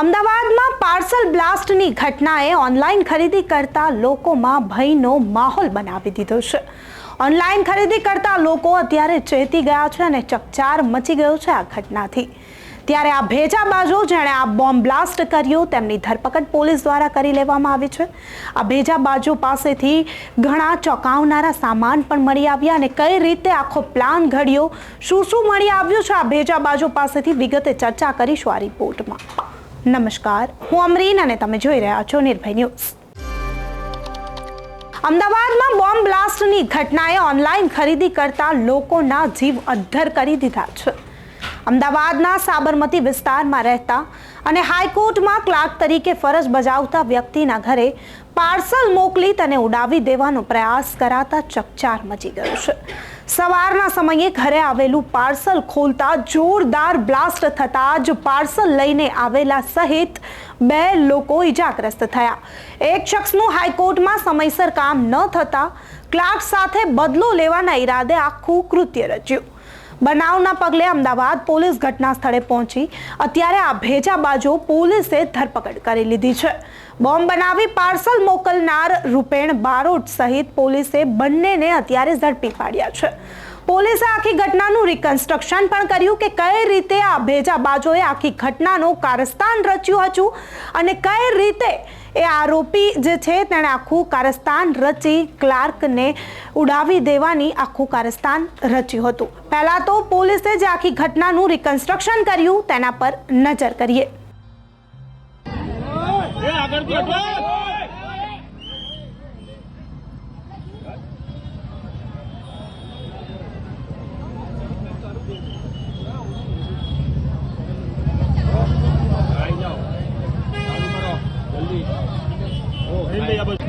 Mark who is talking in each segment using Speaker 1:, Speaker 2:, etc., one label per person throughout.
Speaker 1: અમદાવાદમાં પાર્સલ બ્લાસ્ટની ઘટનાએ ઓનલાઈન ખરીદી કરતા લોકોમાં ભયનો માહોલ બનાવી દીધો છે. ઓનલાઈન ખરીદી કરતા લોકો અત્યારે ચેતી ગયા છે અને ચકચાર મચી ગયો છે આ ઘટનાથી. ત્યારે આ ભેજાબાજો જેણે આ બોમ્બ બ્લાસ્ટ કર્યો તેમની ધરપકડ પોલીસ દ્વારા કરી લેવામાં આવી છે. આ ભેજાબાજો પાસેથી ઘણા ચોંકાવનારા સામાન પણ મળી આવ્યા અને કઈ રીતે આખો પ્લાન ઘડ્યો, શું શું મળી આવ્યું છે આ ભેજાબાજો પાસેથી વિગતે ચર્ચા કરીશું આ રિપોર્ટમાં. નમસ્કાર, હું અમરીન અને તમે જોઈ રહ્યા છો નિર્ભય ન્યૂઝ. અમદાવાદમાં બોમ્બ બ્લાસ્ટની ઘટનાએ ઓનલાઈન ખરીદી કરતા લોકોના જીવ અદ્ધર કરી દીધા છે. અમદાવાદના સાબરમતી વિસ્તારમાં રહેતા અને હાઈકોર્ટમાં ક્લાર્ક તરીકે ફરજ બજાવતા વ્યક્તિના ઘરે પાર્સલ મોકલી તેને ઉડાવી દેવાનો પ્રયાસ કરાતા ચકચાર મચી ગયો છે. સવારના સમયે ઘરે આવેલું પાર્સલ ખોલતા જોરદાર બ્લાસ્ટ થતા જ પાર્સલ લઈને આવેલા સહિત બે લોકો ઈજાગ્રસ્ત થયા. એક શખ્સનું હાઈકોર્ટમાં સમયસર કામ ન થતા ક્લાર્ક સાથે બદલો લેવાના ઈરાદે આખું કૃત્ય રચ્યું. બનાવના પગલે અમદાવાદ પોલીસ ઘટના સ્થળે પહોંચી. અત્યારે આ ભેજા બાજુ પોલીસે ધરપકડ કરી લીધી છે. બોમ્બ બનાવી પાર્સલ મોકલનાર રૂપેણ બારોટ સહિત પોલીસે બંનેને અત્યારે ઝડપી પાડ્યા છે. પોલીસે આખી ઘટનાનું રિકન્સ્ટ્રક્શન પણ કર્યું કે કઈ રીતે આ ભેજાબાજોએ આખી ઘટનાનું કારસ્તાન રચ્યું હતું અને કઈ રીતે એ આરોપી જે છે તેણે આખું કારસ્તાન રચી ક્લાર્કને ઉડાવી દેવાની આખું કારસ્તાન રચ્યું હતું. પહેલાં તો પોલીસે જે આખી ઘટનાનું રિકન્સ્ટ્રક્શન કર્યું તેના પર નજર કરીએ
Speaker 2: હટો આઈ જાઓ ચાલુ કરો જલ્દી ઓ જલ્દી આ બાજુ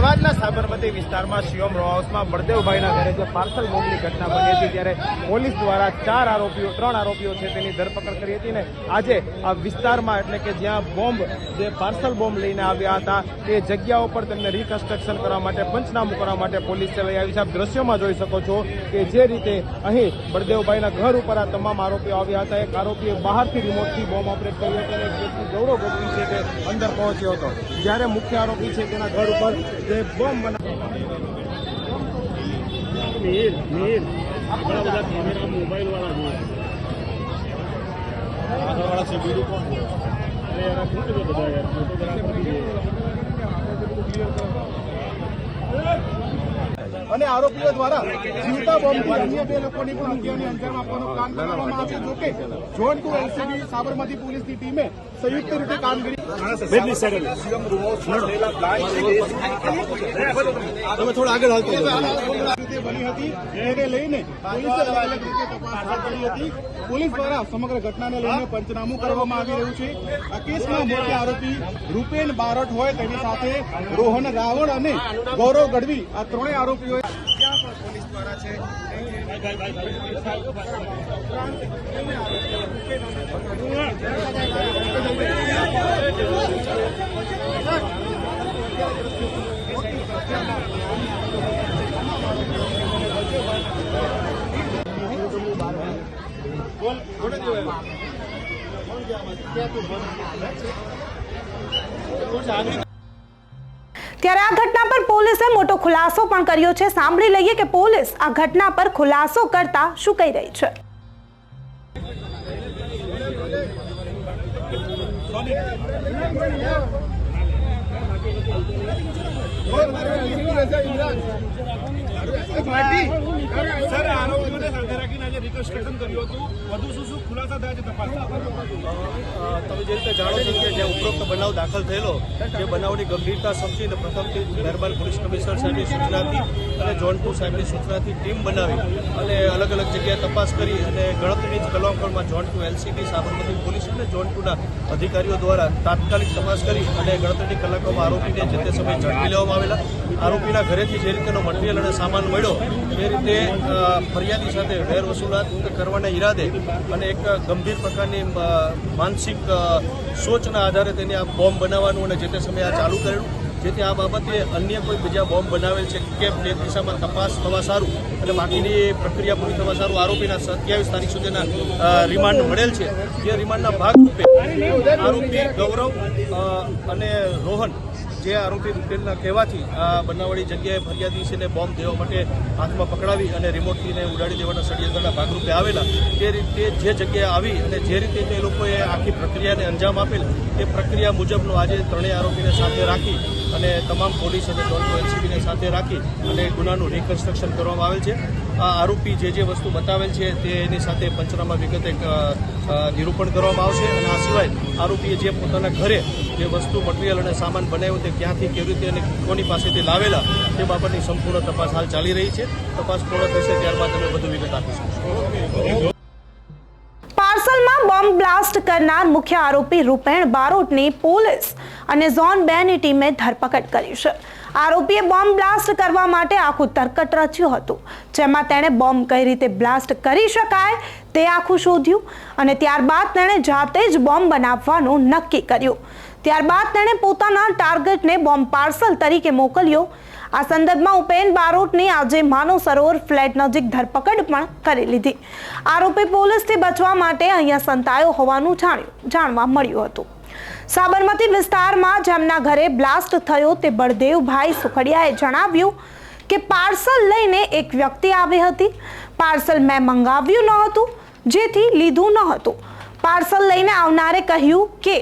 Speaker 3: અમદાવાદના સાબરમતી વિસ્તારમાં શિવમ રો હાઉસમાં બળદેવભાઈના ઘરે જે પાર્સલ બોમ્બની ઘટના બની હતી ત્યારે પોલીસ દ્વારા ચાર આરોપીઓ, ત્રણ આરોપીઓ છે તેની ધરપકડ કરી હતી ને આજે આ વિસ્તારમાં એટલે કે જ્યાં બોમ્બ, જે પાર્સલ બોમ્બ લઈને આવ્યા હતા, તે જગ્યાઓ પર તેમને રિકન્સ્ટ્રક્શન કરવા માટે, પંચનામું કરવા માટે પોલીસે લઈ આવી છે. આપ દ્રશ્યોમાં જોઈ શકો છો કે જે રીતે અહીં બળદેવભાઈના ઘર ઉપર આ તમામ આરોપીઓ આવ્યા હતા. એક આરોપીએ બહારથી રિમોટથી બોમ્બ ઓપરેટ કર્યો હતો અને એક વ્યક્તિ ગૌરવ ગોપી છે તે અંદર પહોંચ્યો હતો. જ્યારે મુખ્ય આરોપી છે તેના ઘર ઉપર જે બોમ્બ
Speaker 2: નીર નીર ઘણા બધા કેમેરા મોબાઈલ વાળા છે આગળવાળા છે બીજું કોણ? છે અરે યાર શું છે બધા યાર? ફોટોગ્રાફર
Speaker 3: અને આરોપીઓ દ્વારા જીવતા બોમ્બથી અન્ય બે લોકોની પણ હત્યાની અંજામ આપવાનો પ્લાન કરવામાં આવ્યો જોકે જોન ટુ એલસીબી સાબરમતી પોલીસની ટીમે સંયુક્ત રીતે કામગીરી તમે થોડા આગળ હાલતો રીતે બની હતી. એને લઈને પોલીસે હાથ હતી. પોલીસ દ્વારા સમગ્ર ઘટનાને લઈને પંચનામું કરવામાં આવી રહ્યું છે. આ કેસમાં મુખ્ય આરોપી રૂપેન બારોટ હોય તેની સાથે રોહન રાવળ અને ગૌરવ ગઢવી આ ત્રણેય આરોપીઓ પોલીસ દ્વારા છે?
Speaker 1: ત્યારે આ ઘટના પર પોલીસે મોટો ખુલાસો પણ કર્યો છે. સાંભળી લઈએ કે પોલીસ આ ઘટના પર ખુલાસો કરતા શું કહી રહી છે.
Speaker 2: સર તપાસ.
Speaker 4: તમે જે રીતે જાણો છો કે જે ઉપરોક્ત બનાવ દાખલ થયેલો તે બનાવની ગંભીરતા સમજીને પ્રથમથી મહેરબાન પોલીસ કમિશનર સાહેબની સૂચનાથી અને જોનપુર સાહેબની સૂચનાથી ટીમ બનાવી અને અલગ અલગ જગ્યાએ તપાસ કરી અને ગણતરીની જ કલમમાં જોનપુર એલસીબી સાબરમતી પોલીસ અને જોનપુરના અધિકારીઓ દ્વારા તાત્કાલિક તપાસ કરી અને ગણતરીની કલાકોમાં આરોપીને જે તે સમયે ઝડપી લેવામાં આવેલા. આરોપીના ઘરેથી જે રીતેનો મટીરિયલ અને સામાન મળ્યો, એ રીતે ફરિયાદી સાથે વેર વસૂલાત કરવાના ઈરાદે અને એક ગંભીર પ્રકારની માનસિક સોચના આધારે તેને આ બોમ્બ બનાવવાનું અને જે તે સમયે આ ચાલુ કરેલું જેથી આ બાબતે અન્ય કોઈ બીજા બોમ્બ બનાવેલ છે કે તે દિશામાં તપાસ થવા સારું અને બાકીની પ્રક્રિયા પૂરી થવા સારું, આરોપીના સત્યાવીસ તારીખ સુધીના રિમાન્ડ મળેલ છે. જે રિમાન્ડના ભાગરૂપે આરોપી ગૌરવ અને રોહન જે આરોપી મુકેલના કહેવાથી આ બનાવડી જગ્યાએ ફરિયાદીશીને બોમ્બ દેવા માટે હાથમાં પકડાવી અને રિમોટથીને ઉડાડી દેવાના ષડયંત્રના ભાગરૂપે આવેલા. તે રીતે જે જગ્યાએ આવી અને જે રીતે તે લોકોએ આખી પ્રક્રિયાને અંજામ આપેલ, તે પ્રક્રિયા મુજબનું આજે ત્રણેય આરોપીને સાથે રાખી અને તમામ પોલીસ અને ડોન્ટો એલસીબીને સાથે રાખી અને ગુનાનું રિકન્સ્ટ્રક્શન કરવામાં આવેલ છે. આરોપી જે જે વસ્તુ બતાવેલ છે તેની સાથે પંચનામા વિગતે નિરૂપણ કરવામાં આવશે અને આ સિવાય આરોપીએ જે પોતાના ઘરે જે વસ્તુ, મટીરિયલ અને સામાન બનાવ્યો તે ક્યાંથી કેવી રીતે અને કોની પાસેથી લાવેલા તે બાબતની સંપૂર્ણ તપાસ હાલ ચાલી રહી છે. તપાસ પૂર્ણ થશે ત્યારબાદ અમે વધુ વિગત આપીશું.
Speaker 1: પાર્સલમાં બોમ્બ બ્લાસ્ટ કરનાર મુખ્ય આરોપી રૂપેણ બારોટની પોલીસ અને ઝોન બે ની ટીમે ધરપકડ કરી છે. આરોપીએ બોમ્બ બ્લાસ્ટ કરવા માટે આખું તરકટ રચ્યું હતું. જેમાં તેણે બોમ્બ કઈ રીતે બ્લાસ્ટ કરી શકાય તે આખું શોધ્યું અને ત્યારબાદ તેણે જાતે જ બોમ્બ બનાવવાનું નક્કી કર્યું. ત્યારબાદ તેણે પોતાના ટાર્ગેટને બોમ્બ પાર્સલ તરીકે મોકલ્યો. આ સંદર્ભમાં ઉપેન બારોટની આજે માનવ સરોવર ફ્લેટ નજીક ધરપકડ પણ કરી લીધી. આરોપી પોલીસથી બચવા માટે અહીંયા સંતાયો હોવાનું જાણ્યું જાણવા મળ્યું હતું. સાબરમતી વિસ્તારમાં જેમના ઘરે બ્લાસ્ટ થયો તે બળદેવભાઈ સુખડિયાએ જણાવ્યું કે પાર્સલ લઈને એક વ્યક્તિ આવી હતી. પાર્સલ મેં મંગાવ્યું ન હતું જેથી લીધું ન હતું પાર્સલ લઈને આવનારે કહ્યું કે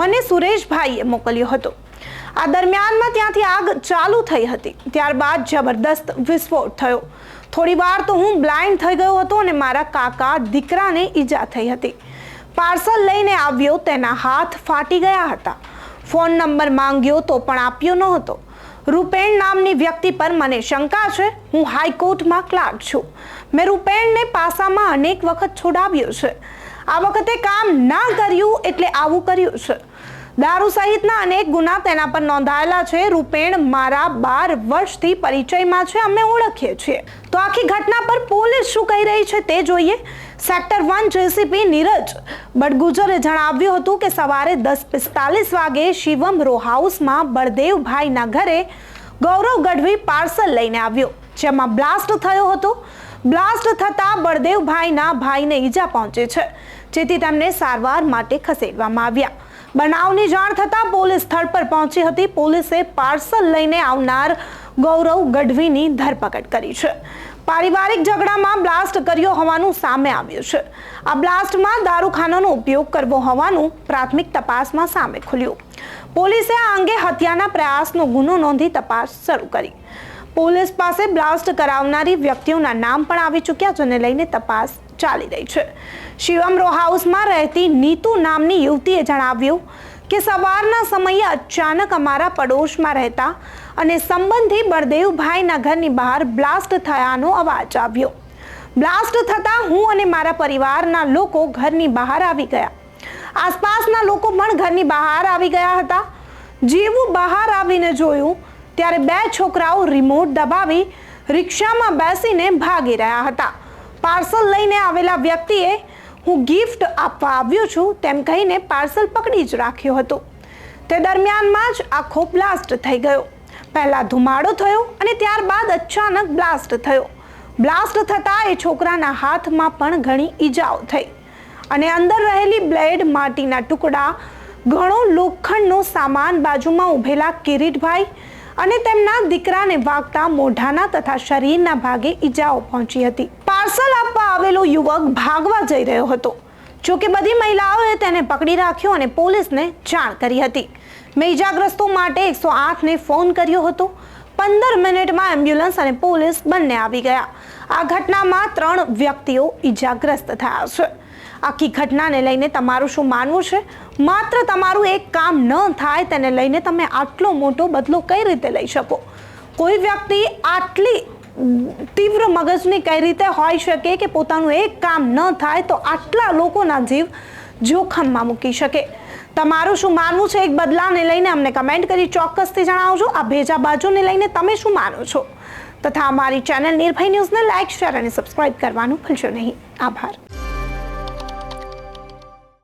Speaker 1: મને સુરેશભાઈએ મોકલ્યો હતો. આ દરમિયાનમાં ત્યાંથી આગ ચાલુ થઈ હતી. ત્યારબાદ જબરદસ્ત વિસ્ફોટ થયો. થોડી વાર તો હું બ્લાઇન્ડ થઈ ગયો હતો અને મારા કાકા, દીકરાને ઈજા થઈ હતી. પાર્સલ લઈને આવ્યો, તેના હાથ ફાટી ગયા હતા. ફોન નંબર માંગ્યો તો પણ આપ્યો ન હતો રૂપેણ નામની વ્યક્તિ પર મને શંકા છે, હું હાઈકોર્ટમાં ક્લાર્ક છું. મેં રૂપેણને પાસામાં અનેક વખત છોડાવ્યો છે. આ વખતે કામ ના કર્યું એટલે આવું કર્યું છે. દારૂ સહિતના અનેક ગુના તેના પર નોંધાયેલા છે. રૂપેણ મારા બાર વર્ષથી પરિચયમાં છે, અમે ઓળખીએ છીએ. તો આખી ઘટના પર પોલીસ શું કહી રહી છે તે જોઈએ. Sector one JCP Neeraj Badgujar જણાવ્યું હતું કે સવારે દસ પિસ્તાલીસ વાગે શિવમ રો હાઉસમાં બળદેવભાઈના ઘરે ગૌરવ ગઢવી પાર્સલ લઈને આવ્યો, જેમાં બ્લાસ્ટ થયો હતો. બ્લાસ્ટ થતાં બળદેવભાઈના ભાઈને ઈજા પહોંચે છે, જેથી તેમને સારવાર માટે ખસેડવામાં આવ્યા. બનાવની જાણ થતાં પોલીસ સ્થળ પર પહોંચી હતી. પોલીસે પાર્સલ લઈને આવનાર ગૌરવ ગઢવીની ધરપકડ કરી છે. પારિવારિક ઝઘડામાં બ્લાસ્ટ કર્યો હોવાનું સામે આવ્યું છે. આ બ્લાસ્ટમાં દારૂખાનાનો ઉપયોગ કરવો હોવાનું પ્રાથમિક તપાસમાં સામે ખુલ્યું. પોલીસે આ અંગે હત્યાના પ્રયાસનો ગુનો નોંધી તપાસ શરૂ કરી. પોલીસ પાસે બ્લાસ્ટ કરાવનારી વ્યક્તિઓના નામ પણ આવી ચૂક્યા જેને લઈને તપાસ ચાલી રહી છે. શિવમ રો હાઉસમાં રહેતી નીતુ નામની યુવતીએ જણાવ્યું કે સવારના સમયે અચાનક અમારા પડોશમાં રહેતા અને સંબંધી બળદેવભાઈના ઘરની બહાર બ્લાસ્ટ થયાનો અવાજ આવ્યો. બ્લાસ્ટ થતાં હું અને મારા પરિવારના લોકો ઘરની બહાર આવી ગયા. આસપાસના લોકો પણ ઘરની બહાર આવી ગયા હતા. જેવું બહાર આવીને જોયું, ત્યારે બે છોકરાઓ રિમોટ દબાવી રિક્ષામાં બેસીને ભાગી રહ્યા હતા. પાર્સલ લઈને આવેલા વ્યક્તિએ હું ગિફ્ટ આપવા આવ્યો છું તેમ કહીને પાર્સલ પકડી જ રાખ્યો હતો. તે દરમિયાનમાં જ આખો બ્લાસ્ટ થઈ ગયો. પહેલાં ધુમાડો થયો અને ત્યારબાદ અચાનક બ્લાસ્ટ થયો. બ્લાસ્ટ થતાં એ છોકરાના હાથમાં પણ ઘણી ઈજાઓ થઈ અને અંદર રહેલી બ્લેડ માટીના ટુકડા, ઘણો લોખંડનો સામાન બાજુમાં ઊભેલા કિરીટભાઈ અને તેમના દીકરાને વાગતા મોઢાના તથા શરીરના ભાગે ઈજાઓ પહોંચી હતી. પાર્સલ આપવા આવેલો યુવક ભાગવા જઈ રહ્યો હતો. જોકે બધી મહિલાઓએ તેને પકડી રાખ્યો અને પોલીસને જાણ કરી હતી. મેં ઈજાગ્રસ્તો માટે એકસો આઠને ફોન કર્યો હતો. પંદર મિનિટમાં એમ્બ્યુલન્સ અને પોલીસ બંને આવી ગયા. આ ઘટનામાં ત્રણ વ્યક્તિઓ ઈજાગ્રસ્ત થયા છે. આખી ઘટનાને લઈને તમારું શું માનવું છે? માત્ર તમારું એક કામ ન થાય તેને લઈને તમે આટલો મોટો બદલો કઈ રીતે લઈ શકો? કોઈ વ્યક્તિ આટલી તીવ્ર મગજની કઈ રીતે હોઈ શકે કે પોતાનું એક કામ ન થાય તો આટલા લોકોના જીવ જોખમમાં મૂકી શકે? તમારું શું માનવું છે એક બદલાને લઈને? અમને કમેન્ટ કરી ચોક્કસથી જણાવજો. આ ભેજા બાજુને લઈને તમે શું માનો છો? તથા અમારી ચેનલ નિર્ભય ન્યૂઝને લાઇક શેર અને સબસ્ક્રાઇબ કરવાનું ભૂલશો નહીં. આભાર.